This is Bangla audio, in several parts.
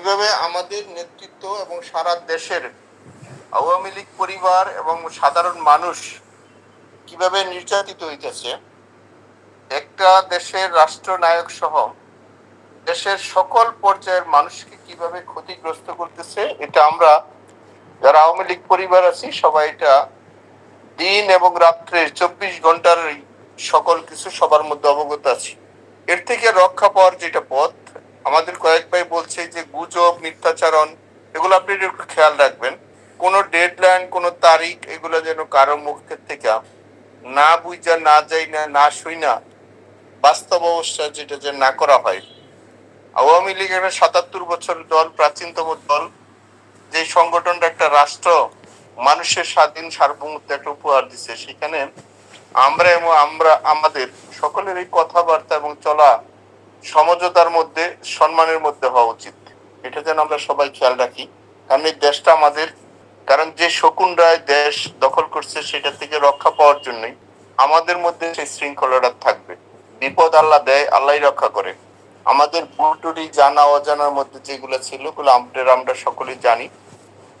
কীভাবে আমাদের নেতৃত্ব এবং সারা দেশের আওয়ামী লীগ পরিবার এবং সাধারণ মানুষ কীভাবে নির্যাতিত হইতেছে, একটা দেশের রাষ্ট্রনায়ক সহ দেশের সকল পর্যায়ের মানুষকে কীভাবে ক্ষতিগ্রস্ত করতেছে, এটা আমরা যারা আওয়ামী লীগ পরিবার আছি, সবাই এটা দিন এবং রাত্রে চব্বিশ ঘণ্টার সকল কিছু সবার মধ্যে অবগত আছি। এর থেকে রক্ষা পাওয়ার যেটা পথ, আমাদের কয়েক বলছে যে গুজব, মিথ্যাচারণ, এগুলো আপনি একটু খেয়াল রাখবেন, কোনো ডেডলাইন কোনো তারিখ, এগুলো যেন কারও মুখের থেকে না বুঝা, না যাই না না শুই না বাস্তব অবস্থা যেটা যে না করা হয়। আওয়ামী লীগের সাতাত্তর বছর দল, প্রাচীনতম দল, যে সংগঠনটা একটা রাষ্ট্র, মানুষের স্বাধীন, সার্বভৌমত্ব একটা উপহার দিচ্ছে সেখানে আমরা এবং আমরা, আমাদের সকলের এই কথাবার্তা এবং চলা সমঝোতার মধ্যে সম্মানের মধ্যে হওয়া উচিত। এটা যেন আমরা সবাই খেয়াল রাখি। কারণ এই দেশটা আমাদের, কারণ যে শকুন রায় দেশ দখল করছে সেটা থেকে রক্ষা পাওয়ার জন্যই আমাদের মধ্যে সেই শৃঙ্খলাটা থাকবে। বিপদ আল্লাহ দেয়, আল্লাহই রক্ষা করে। আমাদের ভুলটুরি জানা, অজানার মধ্যে যেগুলো ছিল, ওগুলো আমরা আমরা সকলেই জানি।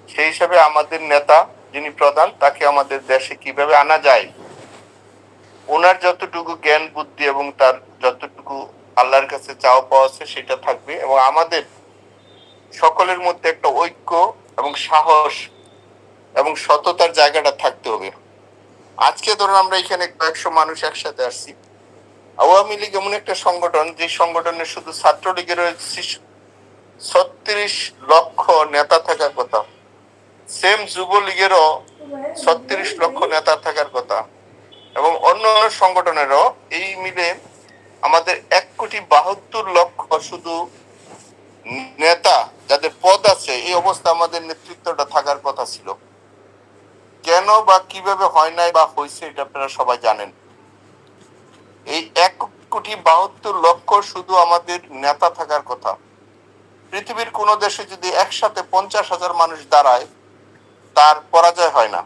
সেই হিসাবে আমাদের নেতা যিনি প্রধান, তাকে আমাদের দেশে কীভাবে আনা যায়? ওনার যতটুকু জ্ঞান, বুদ্ধি এবং তার যতটুকু আল্লাহর কাছে চাওয়া পাওয়া আছে, সেটা থাকবে। এবং আমাদের সকলের মধ্যে একটা ঐক্য এবং সাহস এবং সততার জায়গাটা থাকতে হবে। আজকে ধরুন আমরা এখানে কয়েকশো মানুষ একসাথে আসছি। আওয়ামী লীগ এমন একটা সংগঠন, যে সংগঠনে শুধু ছাত্রলীগের ছত্রিশ লক্ষ নেতা থাকার কথা। সেম যুবলীগেরও ছত্রিশ লক্ষ নেতা থাকার কথা। এবং অন্য সংগঠনেরও এই মিলে আমাদের এক কোটি বাহাত্তর লক্ষ শুধু নেতা যাদের পদ আছে, এই অবস্থা আমাদের নেতৃত্বটা থাকার কথা ছিল। কেন বা কীভাবে হয় নাই বা হয়েছে এটা আপনারা সবাই জানেন। এই এক কোটি বাহাত্তর লক্ষ শুধু আমাদের নেতা থাকার কথা। পৃথিবীর কোন দেশে যদি একসাথে পঞ্চাশ হাজার মানুষ দাঁড়ায়, তার পরাজয় হয় না।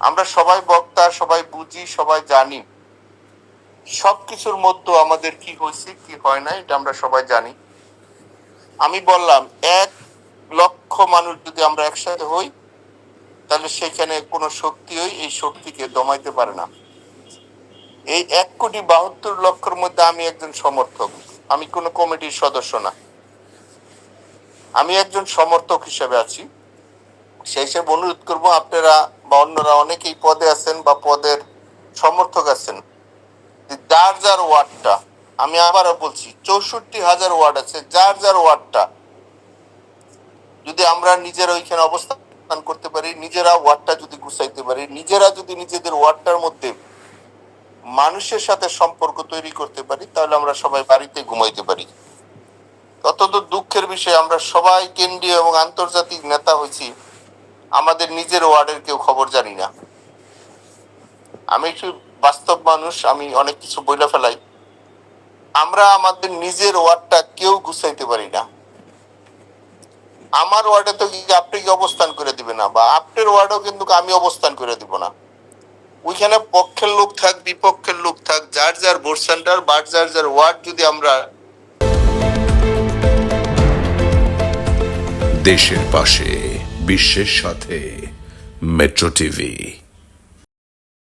আমরা সবাই বক্তা, সবাই বুঝি, সবাই জানি। সবকিছুর মধ্যে আমাদের কি হয়েছে, কি হয় না, এটা আমরা সবাই জানি। আমি বললাম, এক লক্ষ মানুষ যদি আমরা একসাথে হই, তাহলে সেখানে কোনো হই এই শক্তিকে দমাইতে পারে না। এই এক কোটি বাহাত্তর লক্ষের মধ্যে আমি একজন সমর্থক। আমি কোনো কমিটির সদস্য না। আমি একজন সমর্থক হিসেবে আছি। সেই হিসেবে অনুরোধ করব, আপনারা বা অন্যরা অনেকেই পদে আছেন বা পদের সমর্থক আছেন। যার যার ওয়ার্ডটা, আমি আবারও বলছি, চৌষট্টি হাজার ওয়ার্ড আছে, যার যার ওয়ার্ডটা। যদি আমরা নিজেরা ওইখানে অবস্থান করতে পারি, নিজেরা ওয়ার্ডটা যদি গুছাইতে পারি, নিজেরা যদি নিজেদের ওয়ার্ডটার মধ্যে মানুষের সাথে সম্পর্ক তৈরি করতে পারি, তাহলে আমরা সবাই বাড়িতে ঘুমাইতে পারি। অত্যন্ত দুঃখের বিষয়, আমরা সবাই কেন্দ্রীয় এবং আন্তর্জাতিক নেতা হয়েছি, আমাদের নিজের ওয়ার্ডের কেউ খবর জানি না। আমি একটু বাস্তব মানুষ, আমি অনেক কিছু বইলা ফেলাই। আমরা আমাদের নিজের ওয়ার্ডটা কেউ গুছাইতে পারি না। আমার ওয়ার্ডে তো আপনি অবস্থান করে দিবে না? বা আপনার ওয়ার্ডেও কিন্তু আমি অবস্থান করে দিব না। ওইখানে পক্ষের লোক থাক, বিপক্ষের লোক থাক, যার যার ভোট সেন্টার বা যার যার ওয়ার্ড যদি আমরা দেশের পাশে, বিশ্বের সাথে, মেট্রো টিভি।